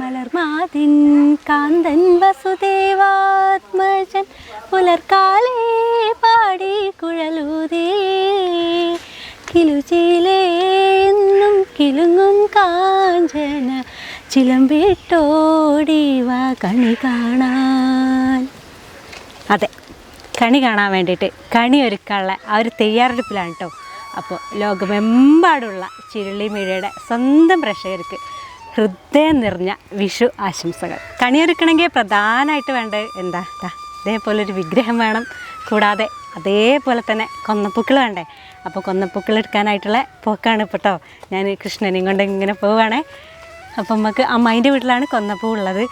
മലർമാതിൻ കാന്തൻ വസുദേവാത്മജൻ പുലർക്കാലേ പാടി കുഴലൂതേ. കിലുചിലേന്നും കിലുങ്ങും കാഞ്ചന ചിലമ്പിട്ടോടി വാ കണി കാണാൻ. അതെ കണി കാണാൻ വേണ്ടിയിട്ട് കണി ഒരുക്കാനുള്ള ആ ഒരു തയ്യാറെടുപ്പിലാണ് കേട്ടോ അപ്പോൾ ലോകമെമ്പാടുള്ള ചിരുളി മീഴയുടെ സ്വന്തം പ്രേക്ഷകർക്ക് ഹൃദയം നിറഞ്ഞ വിഷു ആശംസകൾ. കണിയൊരുക്കണമെങ്കിൽ പ്രധാനമായിട്ട് വേണ്ടത് എന്താ? ഇതേപോലെ ഒരു വിഗ്രഹം വേണം. കൂടാതെ അതേപോലെ തന്നെ കൊന്നപ്പൂക്കൾ വേണ്ടേ? അപ്പോൾ കൊന്നപ്പൂക്കൾ എടുക്കാനായിട്ടുള്ള പോക്കാണ് ഇപ്പോൾ കേട്ടോ ഞാൻ കൃഷ്ണനെയും കൊണ്ട് ഇങ്ങനെ പോവുകയാണേ അപ്പം നമുക്ക് അമ്മായിന്റെ വീട്ടിലാണ് കൊന്നപ്പൂ ഉള്ളത്.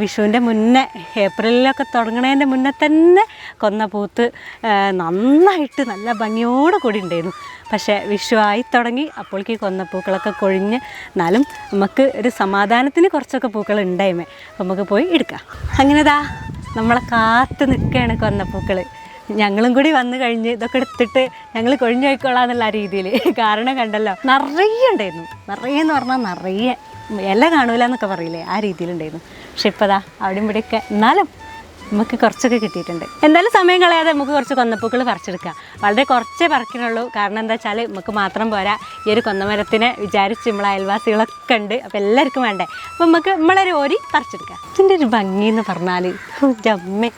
വിഷുവിന്റെ മുന്നേ ഏപ്രിലിലൊക്കെ തുടങ്ങണതിന്റെ മുന്നേ തന്നെ കൊന്നപ്പൂത്ത് നന്നായിട്ട് നല്ല ഭംഗിയോട് കൂടി ഉണ്ടായിരുന്നു. പക്ഷേ വിഷു ആയി തുടങ്ങി അപ്പോഴേക്ക് കൊന്നപ്പൂക്കളൊക്കെ കൊഴിഞ്ഞ് എന്നാലും നമുക്ക് ഒരു സമാധാനത്തിന് കുറച്ചൊക്കെ പൂക്കൾ ഉണ്ടായ്മേ. അപ്പം നമുക്ക് പോയി എടുക്കാം. അങ്ങനെതാ നമ്മളെ കാത്ത് നിൽക്കുകയാണ് കൊന്നപ്പൂക്കൾ ഞങ്ങളും കൂടി വന്നു കഴിഞ്ഞ് ഇതൊക്കെ എടുത്തിട്ട് ഞങ്ങൾ കൊഴിഞ്ഞു പോയിക്കോളാം എന്നുള്ള രീതിയിൽ കാരണം കണ്ടല്ലോ നിറയെ ഉണ്ടായിരുന്നു. നിറയെ എന്ന് പറഞ്ഞാൽ നിറയെ. ഇല കാണൂല എന്നൊക്കെ പറയില്ലേ? ആ രീതിയിലുണ്ടായിരുന്നു. പക്ഷെ ഇപ്പതാ അവിടെ അവിടെയും ഇവിടെയൊക്കെ എന്നാലും നമുക്ക് കുറച്ചൊക്കെ കിട്ടിയിട്ടുണ്ട്. എന്തായാലും സമയം കളയാതെ നമുക്ക് കുറച്ച് കൊന്നപ്പൂക്കൾ പറിച്ചെടുക്കാം. വളരെ കുറച്ചേ പറിക്കണുള്ളൂ കാരണം എന്താ വെച്ചാൽ നമുക്ക് മാത്രം പോരാ. ഈ ഒരു കൊന്നമരത്തിനെ വിചാരിച്ച് നമ്മളെ അയൽവാസികളൊക്കെ ഉണ്ട്. അപ്പോൾ എല്ലാവർക്കും വേണ്ടേ? അപ്പോൾ നമുക്ക് നമ്മളൊരു ഓരി പറിച്ചെടുക്കാം. ഇതിന്റെ ഒരു ഭംഗി എന്ന് പറഞ്ഞാൽ അമ്മേ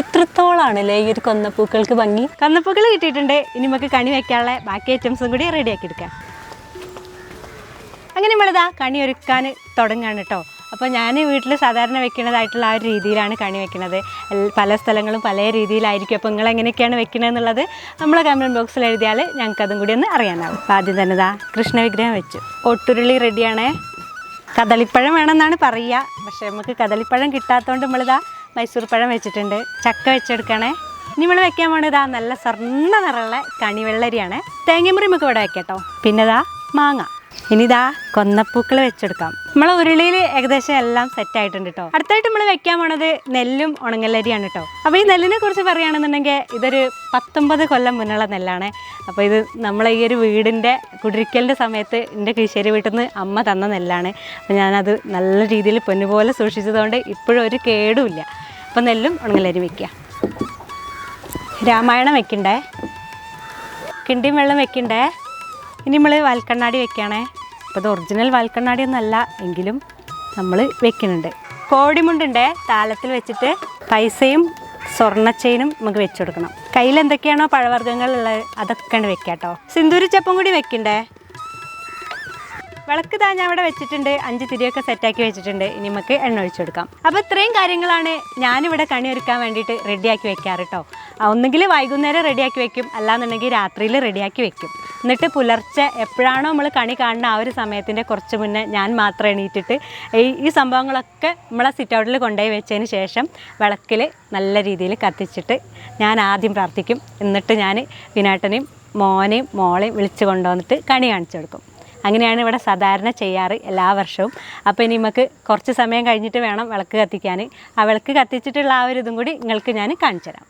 എത്രത്തോളാണല്ലേ ഈ ഒരു കൊന്നപ്പൂക്കൾക്ക് ഭംഗി? കൊന്നപ്പൂക്കൾ കിട്ടിയിട്ടുണ്ട്. ഇനി നമുക്ക് കണി വയ്ക്കാനുള്ള ബാക്കി ഐറ്റംസും കൂടി റെഡിയാക്കി എടുക്കാം. അങ്ങനെ നമ്മളിതാ കണി ഒരുക്കാൻ തുടങ്ങുകയാണ് കേട്ടോ അപ്പോൾ ഞാൻ വീട്ടിൽ സാധാരണ വെക്കുന്നതായിട്ടുള്ള ആ ഒരു രീതിയിലാണ് കണി വെക്കുന്നത് പല സ്ഥലങ്ങളും പല രീതിയിലായിരിക്കും. അപ്പോൾ നിങ്ങൾ എങ്ങനെയൊക്കെയാണ് വെക്കുന്നത് എന്നുള്ളത് നമ്മളെ കമന്റ് ബോക്സിൽ എഴുതിയാൽ ഞങ്ങൾക്കതും കൂടി ഒന്ന് അറിയാനാവും. അപ്പോൾ ആദ്യം തന്നെ ഇതാ കൃഷ്ണ വിഗ്രഹം വെച്ചു ഒട്ടുരുളി റെഡിയാണേ കദളിപ്പഴം വേണമെന്നാണ് പറയുക. പക്ഷേ നമുക്ക് കദളിപ്പഴം കിട്ടാത്തതുകൊണ്ട് നമ്മളിതാ മൈസൂർ പഴം വെച്ചിട്ടുണ്ട്. ചക്ക വെച്ചെടുക്കണേ. ഇനി നമ്മൾ വെക്കാൻ പോണതാ നല്ല സ്വർണ നിറമുള്ള കണിവെള്ളരിയാണ്. തേങ്ങമുറി നമുക്ക് ഇവിടെ കേട്ടോ പിന്നെ ഇതാ മാങ്ങ ഇനിതാ കൊന്നപ്പൂക്കൾ വെച്ചെടുക്കാം. നമ്മളെ ഉരുളിയിൽ ഏകദേശം എല്ലാം സെറ്റ് ആയിട്ടുണ്ട് കേട്ടോ അടുത്തായിട്ട് നമ്മൾ വെക്കാൻ പോണത് നെല്ലും ഉണങ്ങല്ലരിയാണ് കേട്ടോ അപ്പോൾ ഈ നെല്ലിനെ കുറിച്ച് പറയുകയാണെന്നുണ്ടെങ്കിൽ ഇതൊരു പത്തൊമ്പത് കൊല്ലം മുന്നുള്ള നെല്ലാണ്. അപ്പോൾ ഇത് നമ്മളെ ഈ ഒരു വീടിന്റെ കുടിരിക്കലിന്റെ സമയത്ത് എന്റെ കൃഷിയേരി വീട്ടിൽ നിന്ന് അമ്മ തന്ന നെല്ലാണ്. അപ്പോൾ ഞാനത് നല്ല രീതിയിൽ പൊന്നുപോലെ സൂക്ഷിച്ചതുകൊണ്ട് ഇപ്പോഴും ഒരു കേടുമില്ല അപ്പോൾ നെല്ലും ഉണങ്ങലരി വെക്കുക രാമായണം വെക്കണ്ടേ? കിണ്ടിയും വെള്ളം വെക്കണ്ടേ? ഇനി നമ്മൾ വാൽക്കണ്ണാടി വെക്കുകയാണേ. അപ്പോൾ ഇത് ഒറിജിനൽ വാൽക്കണ്ണാടി ഒന്നല്ല എങ്കിലും നമ്മൾ വെക്കുന്നുണ്ട്. കോടിമുണ്ടുണ്ടേ താലത്തിൽ വെച്ചിട്ട് പൈസയും സ്വർണച്ചെയിനും നമുക്ക് വെച്ച് കൊടുക്കണം. കയ്യിൽ എന്തൊക്കെയാണോ പഴവർഗങ്ങളുള്ളത് ഉണ്ട് വെക്കുക കേട്ടോ സിന്ദൂരി ചപ്പും കൂടി വെക്കണ്ടേ? വിളക്ക് താ ഞാൻ അവിടെ വെച്ചിട്ടുണ്ട്. അഞ്ച് തിരിയൊക്കെ സെറ്റാക്കി വെച്ചിട്ടുണ്ട്. ഇനി നമുക്ക് എണ്ണ ഒഴിച്ചു കൊടുക്കാം. അപ്പോൾ ഇത്രയും കാര്യങ്ങളാണ് ഞാനിവിടെ കണി ഒരുക്കാൻ വേണ്ടിയിട്ട് റെഡിയാക്കി വെക്കാറ് കേട്ടോ ഒന്നുകിൽ വൈകുന്നേരം റെഡിയാക്കി വെക്കും. അല്ലാന്നുണ്ടെങ്കിൽ രാത്രിയിൽ റെഡിയാക്കി വെക്കും. എന്നിട്ട് പുലർച്ചെ എപ്പോഴാണോ നമ്മൾ കണി കാണുന്ന ആ ഒരു സമയത്തിന്റെ കുറച്ച് മുന്നേ ഞാൻ മാത്രം എണീറ്റിട്ട് ഈ ഈ സംഭവങ്ങളൊക്കെ നമ്മളെ സിറ്റ് ഔട്ടിൽ കൊണ്ടുപോയി വെച്ചതിന് ശേഷം വിളക്കിൽ നല്ല രീതിയിൽ കത്തിച്ചിട്ട് ഞാൻ ആദ്യം പ്രാർത്ഥിക്കും. എന്നിട്ട് ഞാൻ വിനാട്ടനെയും മോനെയും മോളെയും വിളിച്ച് കൊണ്ടുവന്നിട്ട് കണി കാണിച്ചു കൊടുക്കും. അങ്ങനെയാണ് ഇവിടെ സാധാരണ ചെയ്യാറ് എല്ലാ വർഷവും. അപ്പോൾ ഇനി നമുക്ക് കുറച്ച് സമയം കഴിഞ്ഞിട്ട് വേണം വിളക്ക് കത്തിക്കാൻ ആ വിളക്ക് കത്തിച്ചിട്ടുള്ള ആ ഒരു ഇതും കൂടി നിങ്ങൾക്ക് ഞാൻ കാണിച്ചു തരാം.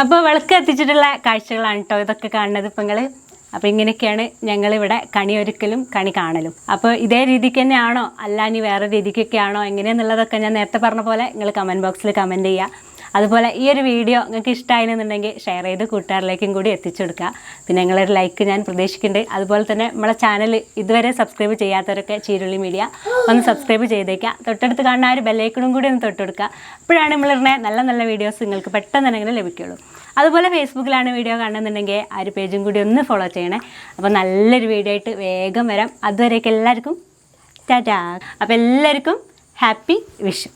അപ്പോൾ വിളക്ക് കത്തിച്ചിട്ടുള്ള കാഴ്ചകളാണ് കേട്ടോ ഇതൊക്കെ കാണുന്നത് ഇപ്പം നിങ്ങൾ അപ്പോൾ ഇങ്ങനെയൊക്കെയാണ് ഞങ്ങളിവിടെ കണി ഒരുക്കലും കണി കാണലും. അപ്പോൾ ഇതേ രീതിക്ക് തന്നെയാണോ? അല്ല ഇനി വേറെ രീതിക്കൊക്കെ ആണോ? എങ്ങനെയെന്നുള്ളതൊക്കെ ഞാൻ നേരത്തെ പറഞ്ഞ പോലെ നിങ്ങൾ കമന്റ് ബോക്സിൽ കമന്റ് ചെയ്യുക. അതുപോലെ ഈ ഒരു വീഡിയോ നിങ്ങൾക്ക് ഇഷ്ടമായിരുന്നുണ്ടെങ്കിൽ ഷെയർ ചെയ്ത് കൂട്ടുകാരിലേക്കും കൂടി എത്തിച്ചു കൊടുക്കുക. പിന്നെ നിങ്ങളൊരു ലൈക്ക് ഞാൻ പ്രതീക്ഷിക്കുന്നുണ്ട്. അതുപോലെ തന്നെ നമ്മളെ ചാനൽ ഇതുവരെ സബ്സ്ക്രൈബ് ചെയ്യാത്തവരൊക്കെ ചീരുള്ളി മീഡിയ ഒന്ന് സബ്സ്ക്രൈബ് ചെയ്തേക്കുക. തൊട്ടടുത്ത് കാണുന്ന ആ ഒരു ബെല്ലൈക്കണും കൂടി ഒന്ന് തൊട്ടുകൊടുക്കുക അപ്പോഴാണ് നമ്മളിടുന്ന നല്ല നല്ല വീഡിയോസ് നിങ്ങൾക്ക് പെട്ടെന്ന് തന്നെ ലഭിക്കുള്ളൂ. അതുപോലെ ഫേസ്ബുക്കിലാണ് വീഡിയോ കാണുന്നുണ്ടെങ്കിൽ ആ ഒരു പേജും കൂടി ഒന്ന് ഫോളോ ചെയ്യണേ. അപ്പോൾ നല്ലൊരു വീഡിയോ ആയിട്ട് വേഗം വരാം. അതുവരേക്കും എല്ലാവർക്കും ടാറ്റാ. അപ്പോൾ എല്ലാവർക്കും ഹാപ്പി വിഷു